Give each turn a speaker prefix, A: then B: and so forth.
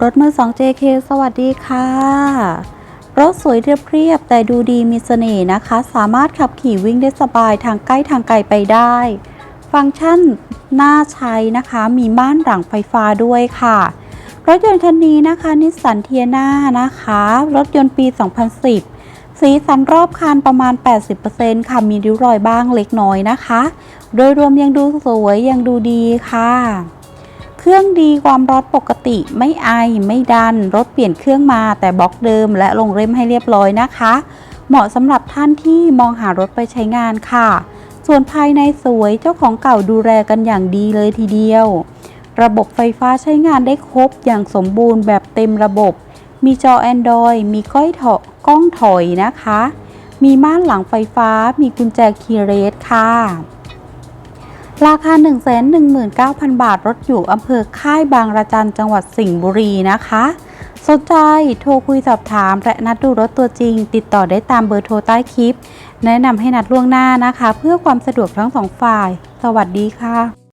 A: รถมือ 2 JK สวัสดีค่ะ รถสวยเรียบๆแต่ดูดีมีเสน่ห์นะคะ สามารถขับขี่วิ่งได้สบายทางใกล้ทางไกลไปได้ ฟังก์ชันน่าใช้นะคะ มีม่านหลังไฟฟ้าด้วยค่ะ รถยนต์คันนี้นะคะนิสสันเทียนานะคะ รถยนต์ปี 2010 สีสันรอบคันประมาณ 80%ค่ะ มีริ้วรอยบ้างเล็กน้อยนะคะ โดยรวมยังดูสวยยังดูดีค่ะ เครื่องดีความร้อนปกติไม่ไอไม่ดัน รถเปลี่ยนเครื่องมาแต่บล็อกเดิมและลงเล่มให้เรียบร้อยนะคะ เหมาะสำหรับท่านที่มองหารถไปใช้งานค่ะ ส่วนภายในสวยเจ้าของเก่าดูแลกันอย่างดีเลยทีเดียว ระบบไฟฟ้าใช้งานได้ครบอย่างสมบูรณ์แบบเต็มระบบ มีจอ Android มีก้อยถอกล้องถอยนะคะ มีม่านหลังไฟฟ้า มีกุญแจคีย์เรสค่ะ ราคา 119,000 บาทรถอยู่อำเภอค่ายบางระจันจังหวัดสิงห์บุรีนะคะ สนใจโทรคุยสอบถาม และนัดดูรถตัวจริง ติดต่อได้ตามเบอร์โทรใต้คลิป แนะนำให้นัดล่วงหน้านะคะ เพื่อความสะดวกทั้งสองฝ่าย สวัสดีค่ะ